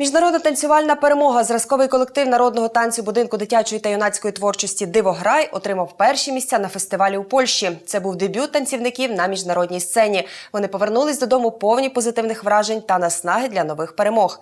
Міжнародна танцювальна перемога зразковий колектив народного танцю будинку дитячої та юнацької творчості Дивограй отримав перші місця на фестивалі у Польщі. Це був дебют танцівників на міжнародній сцені. Вони повернулись додому повні позитивних вражень та наснаги для нових перемог.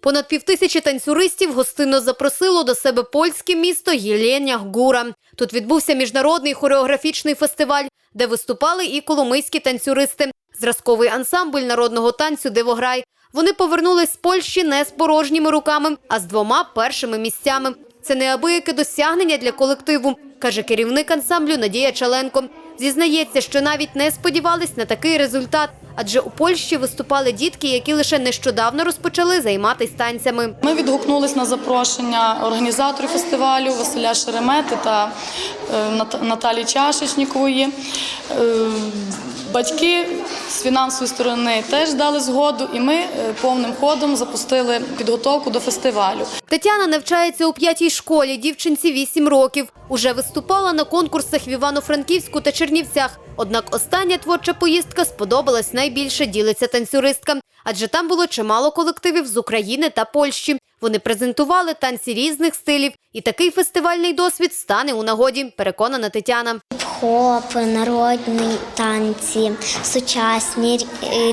Понад півтисячі танцюристів гостинно запросило до себе польське місто Єлєня Гура. Тут відбувся міжнародний хореографічний фестиваль, де виступали і коломийські танцюристи. Зразковий ансамбль народного танцю Дивограй. Вони повернулись з Польщі не з порожніми руками, а з двома першими місцями. Це неабияке досягнення для колективу, каже керівник ансамблю Надія Чаленко. Зізнається, що навіть не сподівались на такий результат, адже у Польщі виступали дітки, які лише нещодавно розпочали займатися танцями. Ми відгукнулись на запрошення організаторів фестивалю Василя Шеремети та е, Нат- Наталії Чашечнікової. Батьки з фінансової сторони теж дали згоду, і ми е, повним ходом запустили підготовку до фестивалю. Тетяна навчається у п'ятій школі, дівчинці 8 років. Уже виступала на конкурсах в Івано-Франківську та Чернівцях. Однак остання творча поїздка сподобалась найбільше, ділиться танцюристка. Адже там було чимало колективів з України та Польщі. Вони презентували танці різних стилів, і такий фестивальний досвід стане у нагоді, переконана Тетяна. Хоп, народні танці, сучасні,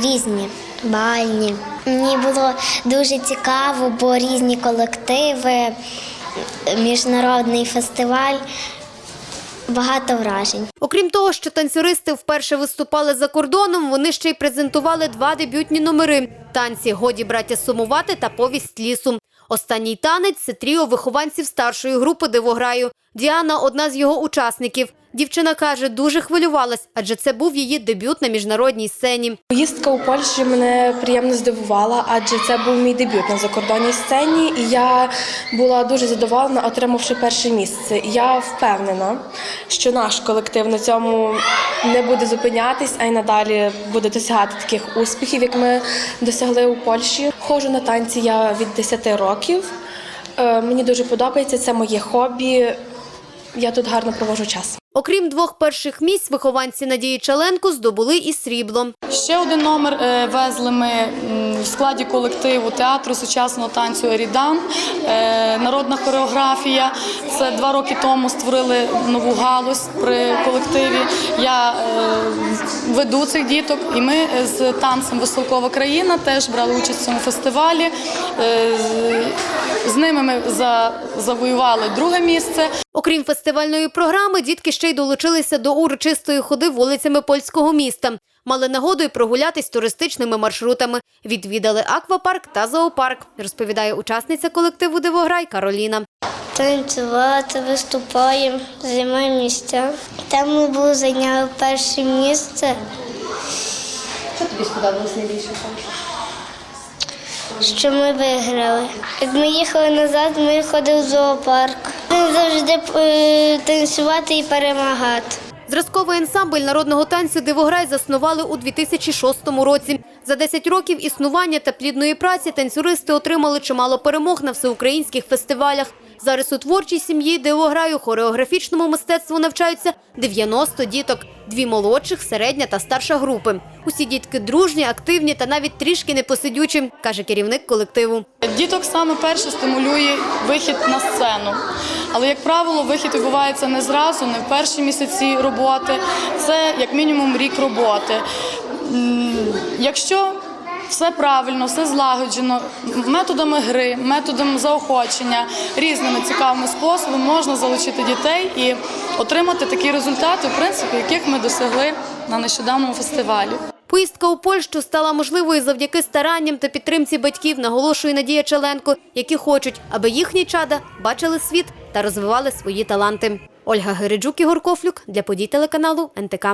різні, бальні. Мені було дуже цікаво, бо різні колективи, міжнародний фестиваль, багато вражень. Окрім того, що танцюристи вперше виступали за кордоном, вони ще й презентували два дебютні номери: танці Годі браття сумувати та повість лісу. Останній танець це тріо вихованців старшої групи Дивограю. Діана одна з його учасників. Дівчина каже, дуже хвилювалась, адже це був її дебют на міжнародній сцені. Поїздка у Польщі мене приємно здивувала, адже це був мій дебют на закордонній сцені, і я була дуже задоволена, отримавши перше місце. Я впевнена, що наш колектив на цьому не буде зупинятись, а й надалі буде досягати таких успіхів, як ми досягли у Польщі. Ходжу на танці я від 10 років. Е, Мені дуже подобається, це моє хобі. Я тут гарно проводжу час. Окрім двох перших місць, вихованці Надії Чаленко здобули і срібло. Ще один номер е, везли ми в складі колективу театру сучасного танцю Ерідан. Е, Народна хореографія. Це два роки тому створили нову галузь при колективі. Я е, веду цих діток, і ми з танцем Веселкова країна теж брали участь в цьому фестивалі. З- ними ми за- завоювали друге місце. Окрім фестивальної програми, дітки ще й долучилися до урочистої ходи вулицями польського міста. Мали нагоду й прогулятись туристичними маршрутами. Відвідали аквапарк та зоопарк, розповідає учасниця колективу Дивограй Кароліна. Танцювати, виступаємо, займаємо місця. Там ми були зайняли перше місце. Що тобі сподобалось найбільше? що ми виграли. Як ми їхали назад, ми ходили в зоопарк. Ми завжди е, танцювати і перемагати. Зразковий ансамбль народного танцю Дивограй заснували у 2006 році. За 10 років існування та плідної праці танцюристи отримали чимало перемог на всеукраїнських фестивалях. Зараз у творчій сім'ї Дивограю хореографічному мистецтву навчаються 90 діток, дві молодших, середня та старша групи. Усі дітки дружні, активні та навіть трішки непосидючі, каже керівник колективу. Діток саме перше стимулює вихід на сцену. Але, як правило, вихід відбувається не зразу, не в перші місяці роботи. Це як мінімум рік роботи. Якщо все правильно, все злагоджено, методами гри, методом заохочення, різними цікавими способами можна залучити дітей і отримати такі результати, в принципі, яких ми досягли на нещодавному фестивалі. Поїздка у Польщу стала можливою завдяки старанням та підтримці батьків, наголошує Надія Чаленко, які хочуть, аби їхні чада бачили світ та розвивали свої таланти. Ольга Гериджук, Ігор Кофлюк для подій телеканалу НТК.